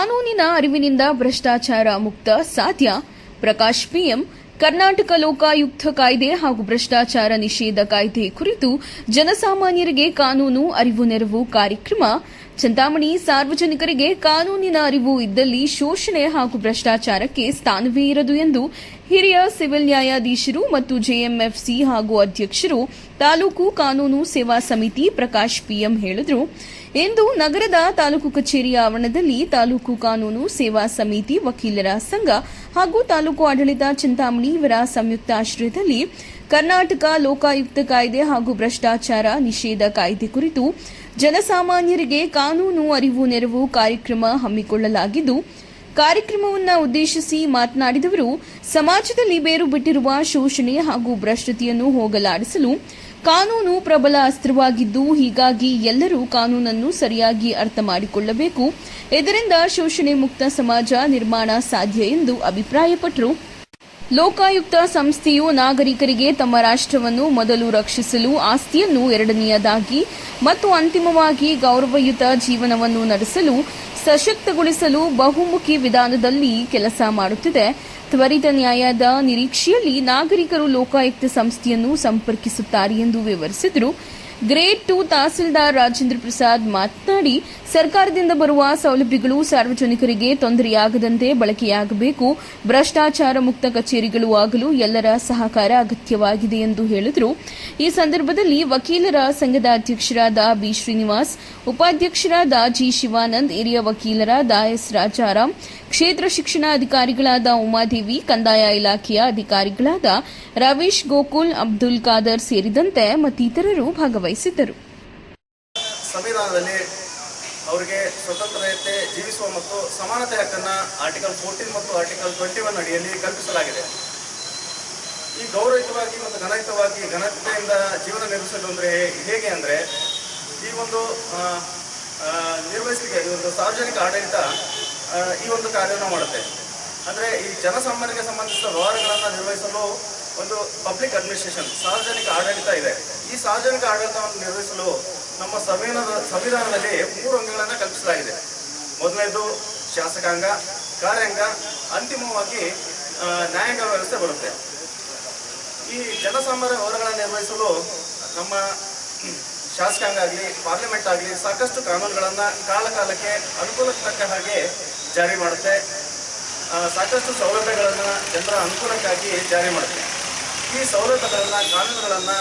ಕಾನೂನಿನ ಅರಿವಿನಿಂದ ಭ್ರಷ್ಟಾಚಾರ ಮುಕ್ತ ಸಾಧ್ಯ? ಪ್ರಕಾಶ್ ಪಿಎಂ, ಕರ್ನಾಟಕ ಲೋಕಾಯುಕ್ತ ಕಾಯ್ದೆ ಹಾಗೂ ಭ್ರಷ್ಟಾಚಾರ ನಿಷೇಧ ಕಾಯ್ದೆ ಕುರಿತು ಜನಸಾಮಾನ್ಯರಿಗೆ ಕಾನೂನು ಅರಿವು ನೆರವು ಕಾರ್ಯಕ್ರಮ. ಚಿಂತಾಮಣಿ ಸಾರ್ವಜನಿಕರಿಗೆ ಕಾನೂನಿನ ಅರಿವು ಇದ್ದಲ್ಲಿ ಶೋಷಣೆ ಹಾಗೂ ಭ್ರಷ್ಟಾಚಾರಕ್ಕೆ ಸ್ಥಾನವೇ ಇರದು ಎಂದು ಹಿರಿಯ ಸಿವಿಲ್ ನ್ಯಾಯಾಧೀಶರು ಮತ್ತು ಜೆಎಂಎಫ್ಸಿ ಹಾಗೂ ಅಧ್ಯಕ್ಷರು ತಾಲೂಕು ಕಾನೂನು ಸೇವಾ ಸಮಿತಿ ಪ್ರಕಾಶ್ ಪಿಎಂ ಹೇಳಿದರು. ಇಂದು ನಗರದ ತಾಲೂಕು ಕಚೇರಿ ಆವರಣದಲ್ಲಿ ತಾಲೂಕು ಕಾನೂನು ಸೇವಾ ಸಮಿತಿ ವಕೀಲರ ಸಂಘ ಹಾಗೂ ತಾಲೂಕು ಆಡಳಿತ ಚಿಂತಾಮಣಿ ಇವರ ಸಂಯುಕ್ತ ಆಶ್ರಯದಲ್ಲಿ ಕರ್ನಾಟಕ ಲೋಕಾಯುಕ್ತ ಕಾಯ್ದೆ ಹಾಗೂ ಭ್ರಷ್ಟಾಚಾರ ನಿಷೇಧ ಕಾಯ್ದೆ ಕುರಿತು ಜನಸಾಮಾನ್ಯರಿಗೆ ಕಾನೂನು ಅರಿವು ನೆರವು ಕಾರ್ಯಕ್ರಮ ಹಮ್ಮಿಕೊಳ್ಳಲಾಗಿದ್ದು ಕಾರ್ಯಕ್ರಮವನ್ನು ಉದ್ದೇಶಿಸಿ ಮಾತನಾಡಿದವರು, ಸಮಾಜದಲ್ಲಿ ಬೇರು ಬಿಟ್ಟಿರುವ ಶೋಷಣೆ ಹಾಗೂ ಭ್ರಷ್ಟತೆಯನ್ನು ಹೋಗಲಾಡಿಸಲು ಕಾನೂನು ಪ್ರಬಲ ಅಸ್ತ್ರವಾಗಿದ್ದು, ಹೀಗಾಗಿ ಎಲ್ಲರೂ ಕಾನೂನನ್ನು ಸರಿಯಾಗಿ ಅರ್ಥ ಮಾಡಿಕೊಳ್ಳಬೇಕು. ಇದರಿಂದ ಶೋಷಣೆ ಮುಕ್ತ ಸಮಾಜ ನಿರ್ಮಾಣ ಸಾಧ್ಯ ಎಂದು ಅಭಿಪ್ರಾಯಪಟ್ಟರು. ಲೋಕಾಯುಕ್ತ ಸಂಸ್ಥೆಯು ನಾಗರಿಕರಿಗೆ ತಮ್ಮ ರಾಷ್ಟ್ರವನ್ನು ಮೊದಲು ರಕ್ಷಿಸಲು ಆಸ್ತಿಯನ್ನು ಎರಡನೆಯದಾಗಿ ಮತ್ತು ಅಂತಿಮವಾಗಿ ಗೌರವಯುತ ಜೀವನವನ್ನು ನಡೆಸಲು ಸಶಕ್ತಗೊಳಿಸಲು ಬಹುಮುಖಿ ವಿಧಾನದಲ್ಲಿ ಕೆಲಸ ಮಾಡುತ್ತಿದೆ. ತ್ವರಿತ ನ್ಯಾಯದ ನಿರೀಕ್ಷೆಯಲ್ಲಿ ನಾಗರಿಕರು ಲೋಕಾಯುಕ್ತ ಸಂಸ್ಥೆಯನ್ನು ಸಂಪರ್ಕಿಸುತ್ತಾರೆ ಎಂದು ವಿವರಿಸಿದರು. ಗ್ರೇಡ್ ಟು ತಹಸೀಲ್ದಾರ್ ರಾಜೇಂದ್ರ ಪ್ರಸಾದ್ ಮಾತನಾಡಿ, ಸರ್ಕಾರದಿಂದ ಬರುವ ಸೌಲಭ್ಯಗಳು ಸಾರ್ವಜನಿಕರಿಗೆ ತೊಂದರೆಯಾಗದಂತೆ ಬಳಕೆಯಾಗಬೇಕು. ಭ್ರಷ್ಟಾಚಾರ ಮುಕ್ತ ಕಚೇರಿಗಳು ಆಗಲು ಎಲ್ಲರ ಸಹಕಾರ ಅಗತ್ಯವಾಗಿದೆ ಎಂದು ಹೇಳಿದರು. ಈ ಸಂದರ್ಭದಲ್ಲಿ ವಕೀಲರ ಸಂಘದ ಅಧ್ಯಕ್ಷರಾದ ಬಿ ಶ್ರೀನಿವಾಸ್ ಉಪಾಧ್ಯಕ್ಷರಾದ ಜಿ ಶಿವಾನಂದ್, ಹಿರಿಯ ವಕೀಲರಾದ ಎಸ್ ರಾಜಾರಾಮ್, ಕ್ಷೇತ್ರ ಶಿಕ್ಷಣ ಅಧಿಕಾರಿಗಳಾದ ಉಮಾದೇವಿ, ಕಂದಾಯ ಇಲಾಖೆಯ ಅಧಿಕಾರಿಗಳಾದ ರವೀಶ್ ಗೋಕುಲ್, ಅಬ್ದುಲ್ ಖಾದರ್ ಸೇರಿದಂತೆ ಮತ್ತಿತರರು ಭಾಗವಹಿಸಿದ್ದರು ಸಂವಿಧಾನದಲ್ಲಿ ಅವರಿಗೆ ಸ್ವತಂತ್ರತೆ ಜೀವಿಸುವ ಮತ್ತು ಸಮಾನತೆ ಹಕ್ಕನ್ನ ಆರ್ಟಿಕಲ್ ಫೋರ್ಟೀನ್ ಮತ್ತು ಆರ್ಟಿಕಲ್ ಟ್ವೆಂಟಿ ಒನ್ ಅಡಿಯಲ್ಲಿ ಕಲ್ಪಿಸಲಾಗಿದೆ. ಈ ಗೌರವಯುತವಾಗಿ ಮತ್ತು ಘನಯುತವಾಗಿ ಘನತೆಯಿಂದ ಜೀವನ ನಿರ್ವಹಿಸಲು ಅಂದರೆ ಹೇಗೆ ಅಂದರೆ, ಈ ಒಂದು ನಿರ್ವಹಿಸಲಿಕ್ಕೆ ಈ ಒಂದು ಸಾರ್ವಜನಿಕ ಆಡಳಿತ ಈ ಒಂದು ಕಾರ್ಯವನ್ನು ಮಾಡುತ್ತೆ. ಅಂದರೆ ಈ ಜನಸಾಮಾನ್ಯರಿಗೆ ಸಂಬಂಧಿಸಿದ ವ್ಯವಹಾರಗಳನ್ನು ನಿರ್ವಹಿಸಲು ಒಂದು ಪಬ್ಲಿಕ್ ಅಡ್ಮಿನಿಸ್ಟ್ರೇಷನ್ ಸಾರ್ವಜನಿಕ ಆಡಳಿತ ಇದೆ. ಈ ಸಾರ್ವಜನಿಕ ಆಡಳಿತವನ್ನು ನಿರ್ವಹಿಸಲು ನಮ್ಮ ಸಂವಿಧಾನದ ಸಂವಿಧಾನದಲ್ಲಿ ಮೂರು ಅಂಗಗಳನ್ನು ಕಲ್ಪಿಸಲಾಗಿದೆ. ಮೊದಲನೇದು ಶಾಸಕಾಂಗ, ಕಾರ್ಯಾಂಗ, ಅಂತಿಮವಾಗಿ ನ್ಯಾಯಾಂಗ ವ್ಯವಸ್ಥೆ ಬರುತ್ತೆ. ಈ ಜನಸಾಮಾನ್ಯ ವ್ಯವಹಾರಗಳನ್ನು ನಿರ್ವಹಿಸಲು ನಮ್ಮ ಶಾಸಕಾಂಗ ಆಗಲಿ, ಪಾರ್ಲಿಮೆಂಟ್ ಆಗಲಿ ಸಾಕಷ್ಟು ಕಾನೂನುಗಳನ್ನು ಕಾಲಕಾಲಕ್ಕೆ ಅನುಕೂಲಕ್ಕೆ ತಕ್ಕ ಹಾಗೆ ಜಾರಿ ಮಾಡುತ್ತೆ. ಸಾಕಷ್ಟು ಸೌಲಭ್ಯಗಳನ್ನು ಜನರ ಅನುಕೂಲಕ್ಕಾಗಿ ಜಾರಿ ಮಾಡುತ್ತೆ. ಈ ಸೌಲಭ್ಯಗಳನ್ನು, ಕಾನೂನುಗಳನ್ನು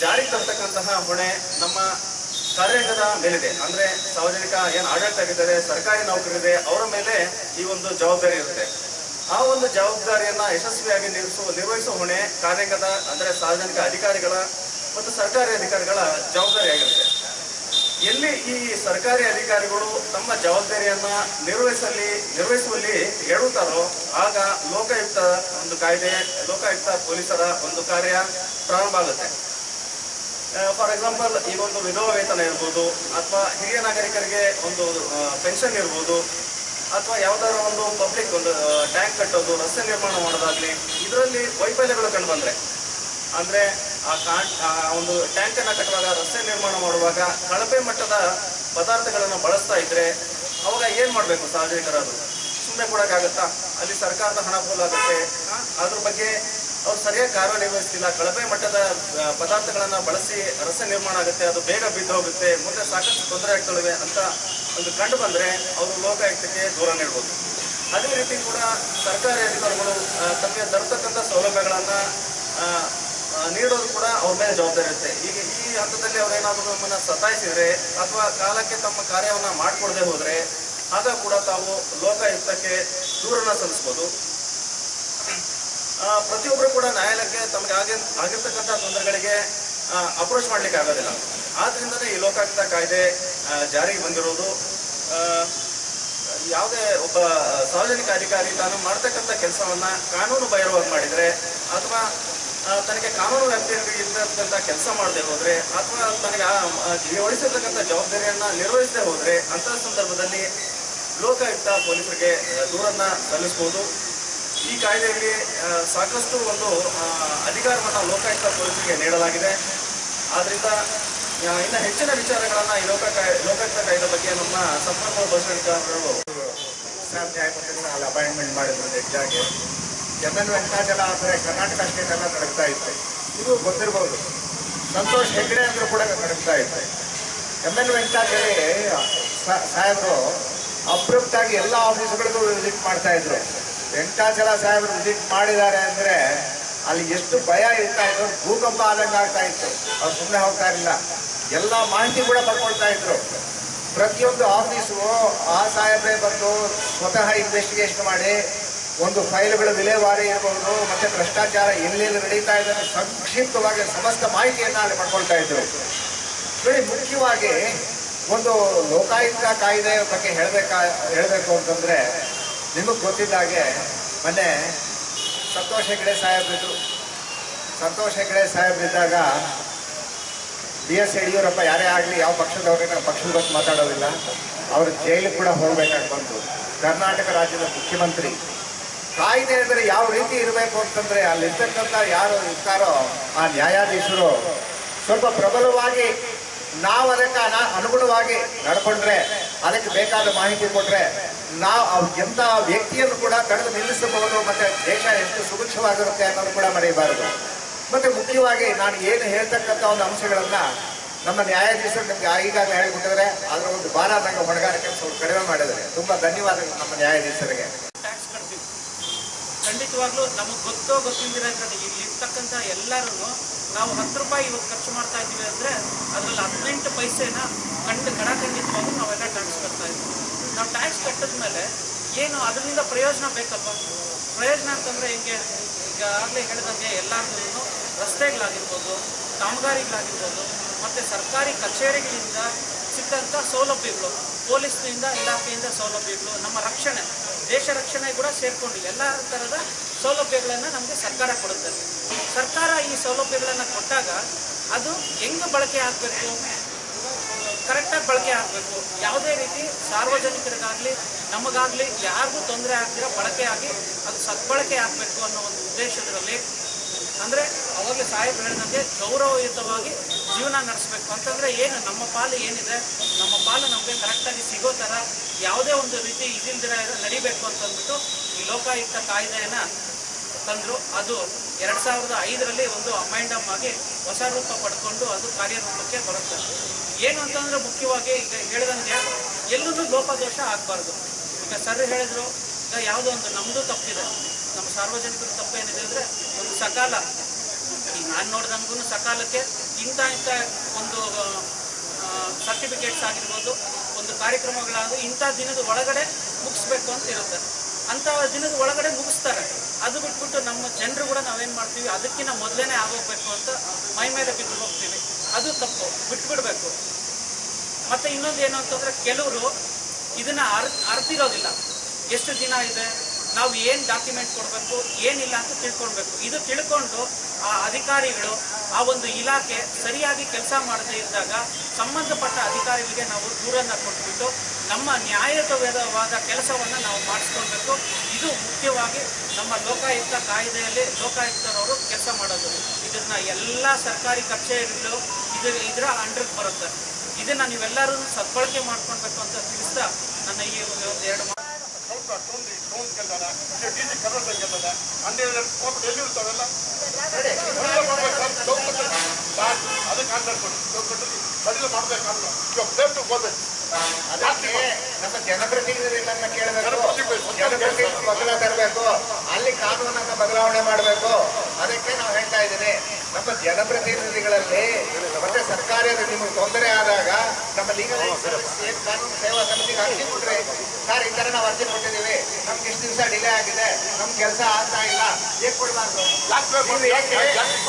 ಜಾರಿಗೆ ತರ್ತಕ್ಕಂತಹ ಹೊಣೆ ನಮ್ಮ ಕಾರ್ಯಾಂಗದ ಮೇಲಿದೆ. ಅಂದ್ರೆ ಸಾರ್ವಜನಿಕ ಏನು ಆಡಳಿತ ಆಗಿದ್ದಾರೆ, ಸರ್ಕಾರಿ ನೌಕರಿದೆ ಅವರ ಮೇಲೆ ಈ ಒಂದು ಜವಾಬ್ದಾರಿ ಇರುತ್ತೆ. ಆ ಒಂದು ಜವಾಬ್ದಾರಿಯನ್ನ ಯಶಸ್ವಿಯಾಗಿ ನಿರ್ವಹಿಸುವ ನಿರ್ವಹಿಸುವ ಹೊಣೆ ಕಾರ್ಯಾಂಗದ, ಅಂದ್ರೆ ಸಾರ್ವಜನಿಕ ಅಧಿಕಾರಿಗಳ ಮತ್ತು ಸರ್ಕಾರಿ ಅಧಿಕಾರಿಗಳ ಜವಾಬ್ದಾರಿಯಾಗಿರುತ್ತೆ ಎಲ್ಲಿ ಈ ಸರ್ಕಾರಿ ಅಧಿಕಾರಿಗಳು ತಮ್ಮ ಜವಾಬ್ದಾರಿಯನ್ನ ನಿರ್ವಹಿಸಲಿ, ನಿರ್ವಹಿಸುವಲ್ಲಿ ಹೇಳುತ್ತಾರೋ, ಆಗ ಲೋಕಾಯುಕ್ತ ಒಂದು ಕಾಯ್ದೆ, ಲೋಕಾಯುಕ್ತ ಪೊಲೀಸರ ಒಂದು ಕಾರ್ಯ ಪ್ರಾರಂಭ ಆಗುತ್ತೆ. ಫಾರ್ ಎಕ್ಸಾಂಪಲ್ ಈ ಒಂದು ವಿಧವಾ ವೇತನ ಇರ್ಬೋದು, ಅಥವಾ ಹಿರಿಯ ನಾಗರಿಕರಿಗೆ ಒಂದು ಪೆನ್ಷನ್ ಇರ್ಬೋದು, ಅಥವಾ ಯಾವ್ದಾದ್ರು ಒಂದು ಪಬ್ಲಿಕ್ ಒಂದು ಟ್ಯಾಂಕ್ ಕಟ್ಟೋದು, ರಸ್ತೆ ನಿರ್ಮಾಣ ಮಾಡೋದಾಗ್ಲಿ, ಇದರಲ್ಲಿ ವೈಫಲ್ಯಗಳು ಕಂಡು ಬಂದರೆ. ಅಂದ್ರೆ ಆ ಕಾಂಟ್ ಆ ಒಂದು ಟ್ಯಾಂಕನ್ನು ಕಟ್ಟುವಾಗ, ರಸ್ತೆ ನಿರ್ಮಾಣ ಮಾಡುವಾಗ ಕಳಪೆ ಮಟ್ಟದ ಪದಾರ್ಥಗಳನ್ನು ಬಳಸ್ತಾ ಇದ್ರೆ, ಅವಾಗ ಏನು ಮಾಡಬೇಕು ಸಾರ್ವಜನಿಕರಾದ್ರು? ಸುಮ್ಮನೆ ಕೊಡಕ್ಕಾಗತ್ತಾ? ಅಲ್ಲಿ ಸರ್ಕಾರದ ಹಣ ಪೋಲಾಗುತ್ತೆ. ಅದ್ರ ಬಗ್ಗೆ ಅವ್ರು ಸರಿಯಾಗಿ ಕಾರ್ಯನಿರ್ವಹಿಸ್ತಿಲ್ಲ ಕಳಪೆ ಮಟ್ಟದ ಪದಾರ್ಥಗಳನ್ನ ಬಳಸಿ ರಸ ನಿರ್ಮಾಣ ಆಗುತ್ತೆ, ಅದು ಬೇಗ ಬಿದ್ದು ಹೋಗುತ್ತೆ ಮುಂದೆ ಸಾಕಷ್ಟು ತೊಂದರೆ ಆಗ್ತವೆ ಅಂತ ಒಂದು ಕಂಡು ಬಂದ್ರೆ ಅವರು ಲೋಕಾಯುಕ್ತಕ್ಕೆ ದೂರ ನೀಡ್ಬೋದು. ಅದೇ ರೀತಿ ಕೂಡ ಸರ್ಕಾರಿ ಅಧಿಕಾರಿಗಳು ತಮಗೆ ದರತಕ್ಕಂಥ ಸೌಲಭ್ಯಗಳನ್ನ ನೀಡೋದು ಕೂಡ ಅವ್ರ ಮೇಲೆ ಜವಾಬ್ದಾರಿ ಇರುತ್ತೆ. ಈಗ ಈ ಹಂತದಲ್ಲಿ ಅವರೇನಾದರೂ ನಮ್ಮನ್ನ ಸತಾಯಿಸಿದ್ರೆ ಅಥವಾ ಕಾಲಕ್ಕೆ ತಮ್ಮ ಕಾರ್ಯವನ್ನ ಮಾಡಿಕೊಡದೆ ಹೋದ್ರೆ ಆಗ ಕೂಡ ತಾವು ಲೋಕಾಯುಕ್ತಕ್ಕೆ ದೂರನ್ನ ಸಲ್ಲಿಸ್ಬೋದು. ಪ್ರತಿಯೊಬ್ಬರು ಕೂಡ ನ್ಯಾಯಾಲಯಕ್ಕೆ ತಮಗೆ ಆಗಿ ಆಗಿರ್ತಕ್ಕಂಥ ತೊಂದರೆಗಳಿಗೆ ಅಪ್ರೋಚ್ ಮಾಡ್ಲಿಕ್ಕೆ ಆಗೋದಿಲ್ಲ. ಆದ್ರಿಂದನೇ ಈ ಲೋಕಾಯುಕ್ತ ಕಾಯ್ದೆ ಜಾರಿಗೆ ಬಂದಿರೋದು. ಯಾವುದೇ ಒಬ್ಬ ಸಾರ್ವಜನಿಕ ಅಧಿಕಾರಿ ತಾನು ಮಾಡ್ತಕ್ಕಂಥ ಕೆಲಸವನ್ನ ಕಾನೂನು ಬಹಿರವಾಗಿ ಮಾಡಿದ್ರೆ ಅಥವಾ ತನಗೆ ಕಾನೂನು ವ್ಯಾಪ್ತಿಯಲ್ಲಿ ಇರ್ತಕ್ಕಂಥ ಕೆಲಸ ಮಾಡದೆ ಹೋದ್ರೆ ಅಥವಾ ತನಗೆ ಆ ಜವಾಬ್ದಾರಿಯನ್ನು ನಿರ್ವಹಿಸದೆ ಹೋದ್ರೆ ಅಂತಹ ಸಂದರ್ಭದಲ್ಲಿ ಲೋಕಾಯುಕ್ತ ಪೊಲೀಸರಿಗೆ ದೂರನ್ನು ಸಲ್ಲಿಸಬಹುದು ಈ ಕಾಯ್ದೆಯಲ್ಲಿ ಸಾಕಷ್ಟು ಒಂದು ಅಧಿಕಾರವನ್ನು ಲೋಕಾಯುಕ್ತ ಪೊಲೀಸರಿಗೆ ನೀಡಲಾಗಿದೆ. ಆದ್ದರಿಂದ ಇನ್ನು ಹೆಚ್ಚಿನ ವಿಚಾರಗಳನ್ನು ಈ ಲೋಕ ಕಾಯ್- ಲೋಕಾಯುಕ್ತ ಕಾಯ್ದೆ ಬಗ್ಗೆ ನಮ್ಮ ಸಂಪನ್ಮೂಲ ಭಾಷಾಧಿಕಾರರು ಸರ್ ನ್ಯಾಯಮೂರ್ತಿಗಳನ್ನ ಅಲ್ಲಿ ಅಪಾಯಿಂಟ್ಮೆಂಟ್ ಮಾಡಿದ್ರು ಜಡ್ಜಾಗಿ ಎನ್ ಎನ್ ವೆಂಕಟಾಚಲ ಅಂದರೆ ಕರ್ನಾಟಕ ಸ್ಟೇಟೆಲ್ಲ ನಡೀತಾ ಇತ್ತು. ಇದು ಗೊತ್ತಿರ್ಬೋದು. ಸಂತೋಷ್ ಹೆಗ್ಡೆ ಅಂದರೂ ಕೂಡ ನಡೀತಾ ಇತ್ತು. ಎಂ ಎನ್ ವೆಂಕಟಾಚಲಿ ಸಾಹೇಬರು ಅಪ್ರೂಪ್ತಾಗಿ ಎಲ್ಲ ಆಫೀಸ್ಗಳಿಗೂ ವಿಸಿಟ್ ಮಾಡ್ತಾ ಇದ್ರು. ವೆಂಕಟಾಚಲ ಸಾಹೇಬರು ವಿಸಿಟ್ ಮಾಡಿದ್ದಾರೆ ಅಂದ್ರೆ ಅಲ್ಲಿ ಎಷ್ಟು ಭಯ ಇರ್ತಾ ಇತ್ತು, ಭೂಕಂಪ ಆದಂಗೆ ಆಗ್ತಾ ಇತ್ತು. ಅವ್ರು ಸುಮ್ಮನೆ ಹೋಗ್ತಾ ಇರಲಿಲ್ಲ. ಎಲ್ಲ ಮಾಹಿತಿ ಕೂಡ ಪಡ್ಕೊಳ್ತಾ ಇದ್ರು. ಪ್ರತಿಯೊಂದು ಆಫೀಸು ಆ ಸಾಹೇಬ್ರೆ ಬಂದು ಸ್ವತಃ ಇನ್ವೆಸ್ಟಿಗೇಷನ್ ಮಾಡಿ, ಒಂದು ಫೈಲ್ಗಳು ವಿಲೇವಾರಿ ಇರಬಹುದು ಮತ್ತೆ ಭ್ರಷ್ಟಾಚಾರ ಎಲ್ಲೆಲ್ಲಿ ನಡೀತಾ ಇದೆ ಸಂಕ್ಷಿಪ್ತವಾಗಿ ಸಮಸ್ತ ಮಾಹಿತಿಯನ್ನು ಅಲ್ಲಿ ಪಡ್ಕೊಳ್ತಾ ಇದ್ರು. ನೋಡಿ, ಮುಖ್ಯವಾಗಿ ಒಂದು ಲೋಕಾಯುಕ್ತ ಕಾಯ್ದೆ ಬಗ್ಗೆ ಹೇಳಬೇಕಾ, ಹೇಳಬೇಕು ಅಂತಂದ್ರೆ ನಿಮಗೆ ಗೊತ್ತಿದ್ದಾಗೆ ಮೊನ್ನೆ ಸಂತೋಷ್ ಹೆಗ್ಡೆ ಸಾಹೇಬ್ರಿದ್ರು ಸಂತೋಷ್ ಹೆಗ್ಡೆ ಸಾಹೇಬ್ರಿದ್ದಾಗ ಬಿ ಎಸ್ ಯಡಿಯೂರಪ್ಪ ಯಾರೇ ಆಗಲಿ ಯಾವ ಪಕ್ಷದವ್ರಿಗೆ ನಾವು ಪಕ್ಷದ ಬಗ್ಗೆ ಮಾತಾಡೋದಿಲ್ಲ. ಅವರು ಜೈಲಿಗೆ ಕೂಡ ಹೋಗಬೇಕಾಗಿ ಬಂತು ಕರ್ನಾಟಕ ರಾಜ್ಯದ ಮುಖ್ಯಮಂತ್ರಿ. ಕಾಯ್ದೆ ಅಂದರೆ ಯಾವ ರೀತಿ ಇರಬೇಕು ಅಂತಂದರೆ ಅಲ್ಲಿರ್ತಕ್ಕಂಥ ಯಾರು ಇರ್ತಾರೋ ಆ ನ್ಯಾಯಾಧೀಶರು ಸ್ವಲ್ಪ ಪ್ರಬಲವಾಗಿ ನಾವು ಅದಕ್ಕೆ ಅನ- ಅನುಗುಣವಾಗಿ ನಡ್ಕೊಂಡ್ರೆ, ಅದಕ್ಕೆ ಬೇಕಾದ ಮಾಹಿತಿ ಕೊಟ್ರೆ ನಾವು ಎಂಥ ವ್ಯಕ್ತಿಯನ್ನು ಕೂಡ ತಡೆದು ನಿಲ್ಲಿಸಬಹುದು ಮತ್ತೆ ದೇಶ ಎಷ್ಟು ಸುಭಿಕ್ಷವಾಗಿರುತ್ತೆ ಅನ್ನೋದು ಕೂಡ ಮರೆಯಬಾರದು. ಮತ್ತೆ ಮುಖ್ಯವಾಗಿ ನಾನು ಏನು ಹೇಳ್ತಕ್ಕಂಥ ಒಂದು ಅಂಶಗಳನ್ನು ನಮ್ಮ ನ್ಯಾಯಾಧೀಶರು ನಿಮ್ಗೆ ಈಗಾಗಲೇ ಹೇಳಿಬಿಟ್ಟಿದ್ರೆ ಅದರ ಒಂದು ಭಾರ ನಂಗೆ ಹೊಣೆಗಾರಿಕೆ ಸ್ವಲ್ಪ ಕಡಿಮೆ ಮಾಡಿದರೆ ತುಂಬಾ ಧನ್ಯವಾದಗಳು ನಮ್ಮ ನ್ಯಾಯಾಧೀಶರಿಗೆ. ಟ್ಯಾಕ್ಸ್ ಕಟ್ತೀವಿ. ಖಂಡಿತವಾಗ್ಲೂ ನಮಗೆ ಗೊತ್ತೋ ಗೊತ್ತಿಲ್ದಿರ ಇಲ್ಲಿ ಇರ್ತಕ್ಕಂಥ ಎಲ್ಲರೂ ನಾವು ಹತ್ತು ರೂಪಾಯಿ ಇವತ್ತು ಖರ್ಚು ಮಾಡ್ತಾ ಇದ್ದೀವಿ ಅಂದರೆ ಅದರಲ್ಲಿ ಹದಿನೆಂಟು ಪೈಸೆನ ಕಂಡು ಕಡಾಖಂಡಿತವಾಗ್ಲೂ ನಾವೆಲ್ಲ ಟ್ಯಾಕ್ಸ್ ಕಟ್ತಾ ಇದ್ದೀವಿ. ನಾವು ಟ್ಯಾಕ್ಸ್ ಕಟ್ಟಿದ್ಮೇಲೆ ಏನು ಅದರಿಂದ ಪ್ರಯೋಜನ ಬೇಕಪ್ಪ? ಪ್ರಯೋಜನ ಅಂತಂದರೆ ಹೆಂಗೆ? ಈಗ ಆಗಲೇ ಹೇಳಿದಂಗೆ ಎಲ್ಲರೂ ರಸ್ತೆಗಳಾಗಿರ್ಬೋದು, ಕಾಮಗಾರಿಗಳಾಗಿರ್ಬೋದು, ಮತ್ತು ಸರ್ಕಾರಿ ಕಚೇರಿಗಳಿಂದ ಸಿಕ್ಕಂಥ ಸೌಲಭ್ಯಗಳು, ಪೊಲೀಸ್ನಿಂದ ಇಲಾಖೆಯಿಂದ ಸೌಲಭ್ಯಗಳು, ನಮ್ಮ ರಕ್ಷಣೆ, ದೇಶ ರಕ್ಷಣೆ ಕೂಡ ಸೇರಿಕೊಂಡು ಎಲ್ಲ ಥರದ ಸೌಲಭ್ಯಗಳನ್ನು ನಮಗೆ ಸರ್ಕಾರ ಕೊಡುತ್ತೆ. ಸರ್ಕಾರ ಈ ಸೌಲಭ್ಯಗಳನ್ನು ಕೊಟ್ಟಾಗ ಅದು ಹೆಂಗೆ ಬಳಕೆ ಆಗಬೇಕು? ಕರೆಕ್ಟಾಗಿ ಬಳಕೆ ಆಗಬೇಕು. ಯಾವುದೇ ರೀತಿ ಸಾರ್ವಜನಿಕರಿಗಾಗಲಿ, ನಮಗಾಗಲಿ ಯಾರಿಗೂ ತೊಂದರೆ ಆಗದಿರೋ ಬಳಕೆ ಆಗಿ ಅದು ಸದ್ಬಳಕೆ ಆಗಬೇಕು ಅನ್ನೋ ಒಂದು ಉದ್ದೇಶದಲ್ಲಿ ಅಂದರೆ ಅವಾಗಲೇ ಸಾಹೇಬ್ ಹೇಳಿದಂಗೆ ಗೌರವಯುತವಾಗಿ ಜೀವನ ನಡೆಸಬೇಕು. ಅಂತಂದರೆ ಏನು, ನಮ್ಮ ಪಾಲು ಏನಿದೆ, ನಮ್ಮ ಪಾಲು ನಮಗೆ ಕರೆಕ್ಟಾಗಿ ಸಿಗೋ ಥರ ಯಾವುದೇ ಒಂದು ರೀತಿ ಇದಿಲ್ದಿರ ನಡಿಬೇಕು ಅಂತಂದ್ಬಿಟ್ಟು ಈ ಲೋಕಾಯುಕ್ತ ಕಾಯ್ದೆಯನ್ನು ತಂದರು. ಅದು ಎರಡು ಸಾವಿರದ ಐದರಲ್ಲಿ ಒಂದು ಅಮೈಂಡಮ್ ಆಗಿ ಹೊಸ ರೂಪ ಪಡ್ಕೊಂಡು ಅದು ಕಾರ್ಯರೂಪಕ್ಕೆ ಬರುತ್ತೆ. ಏನು ಅಂತಂದ್ರೆ ಮುಖ್ಯವಾಗಿ ಈಗ ಹೇಳಿದಂಗೆ ಎಲ್ಲೂ ಲೋಪದೋಷ ಆಗಬಾರ್ದು. ಈಗ ಸರ್ ಹೇಳಿದ್ರು, ಈಗ ಯಾವುದೋ ಒಂದು ನಮ್ಮದು ತಪ್ಪಿದೆ. ನಮ್ಮ ಸಾರ್ವಜನಿಕರ ತಪ್ಪೇನಿದೆ ಅಂದರೆ ಒಂದು ಸಕಾಲ. ನಾನು ನೋಡ್ದಂಗೂ ಸಕಾಲಕ್ಕೆ ಇಂಥ ಇಂಥ ಒಂದು ಸರ್ಟಿಫಿಕೇಟ್ಸ್ ಆಗಿರ್ಬೋದು, ಒಂದು ಕಾರ್ಯಕ್ರಮಗಳಾದರೂ ಇಂಥ ದಿನದ ಒಳಗಡೆ ಮುಗಿಸ್ಬೇಕು ಅಂತ ಇರುತ್ತೆ. ಅಂಥ ದಿನದ ಒಳಗಡೆ ಮುಗಿಸ್ತಾರೆ. ಅದು ಬಿಟ್ಬಿಟ್ಟು ನಮ್ಮ ಜನರು ಕೂಡ ನಾವೇನು ಮಾಡ್ತೀವಿ, ಅದಕ್ಕಿಂತ ಮೊದಲೇ ಆಗೋಗ್ಬೇಕು ಅಂತ ಮೈ ಮೇಲೆ ಬಿದ್ದು ಹೋಗ್ತೀವಿ. ಅದು ತಪ್ಪು, ಬಿಟ್ಬಿಡ್ಬೇಕು. ಮತ್ತೆ ಇನ್ನೊಂದು ಏನು ಅಂತಂದ್ರೆ ಕೆಲವರು ಇದನ್ನ ಅರ್, ಅರ್ತಿರೋದಿಲ್ಲ. ಎಷ್ಟು ದಿನ ಇದೆ, ನಾವು ಏನು ಡಾಕ್ಯುಮೆಂಟ್ ಕೊಡಬೇಕು, ಏನಿಲ್ಲ ಅಂತ ತಿಳ್ಕೊಳ್ಬೇಕು. ಇದು ತಿಳ್ಕೊಂಡು ಆ ಅಧಿಕಾರಿಗಳು ಆ ಒಂದು ಇಲಾಖೆ ಸರಿಯಾಗಿ ಕೆಲಸ ಮಾಡದೇ ಇದ್ದಾಗ ಸಂಬಂಧಪಟ್ಟ ಅಧಿಕಾರಿಗಳಿಗೆ ನಾವು ದೂರನ್ನು ಕೊಟ್ಟುಬಿಟ್ಟು ನಮ್ಮ ನ್ಯಾಯಯುತವಾದ ಕೆಲಸವನ್ನು ನಾವು ಮಾಡಿಸ್ಕೊಳ್ಬೇಕು. ಇದು ಮುಖ್ಯವಾಗಿ ನಮ್ಮ ಲೋಕಾಯುಕ್ತ ಕಾಯ್ದೆಯಲ್ಲಿ ಲೋಕಾಯುಕ್ತರವರು ಕೆಲಸ ಮಾಡೋದು. ಇದನ್ನ ಎಲ್ಲ ಸರ್ಕಾರಿ ಕಚೇರಿಗಳು ಇದು ಇದರ ಅಂಡ್ರಿಗೆ ಬರುತ್ತೆ. ಇದನ್ನ ನೀವೆಲ್ಲರೂ ಸದ್ಬಳಕೆ ಮಾಡ್ಕೊಳ್ಬೇಕು ಅಂತ ತಿಳಿಸ್ತಾ ನನ್ನ ಈ ಒಂದು ಎರಡು ಮಾತು ನಮ್ಮ ಜನಪ್ರತಿನಿಧಿಗಳನ್ನ ಕೇಳಬೇಕು ಜನಪ್ರತಿನಿಧಿ ಬದಲ ತರಬೇಕು ಅಲ್ಲಿ ಕಾನೂನನ್ನ ಬದಲಾವಣೆ ಮಾಡಬೇಕು ಅದಕ್ಕೆ ನಾವು ಹೇಳ್ತಾ ಇದ್ದೀನಿ ನಮ್ಮ ಜನಪ್ರತಿನಿಧಿಗಳಲ್ಲಿ ಮತ್ತೆ ಸರ್ಕಾರದ ನಿಮಗೆ ತೊಂದರೆ ಆದಾಗ ನಮ್ಮ ಲೀಗಲ್ ಕಾನೂನು, ಸೇವಾ ಸಮಿತಿಗೆ ಅರ್ಜಿ ಕೊಟ್ರಿ, ಸರ್, ಈ ತರ ನಾವು ಅರ್ಜಿ ಕೊಟ್ಟಿದ್ದೀವಿ. ಇಷ್ಟು ದಿವಸ ಡಿಲೇ ಆಗಿದೆ. ನಮ್ ಕೆಲಸ ಆಗ್ತಾ ಇಲ್ಲ. ಏನ್ ಕೊಡಬಾರ್ದು? ಏಕೆ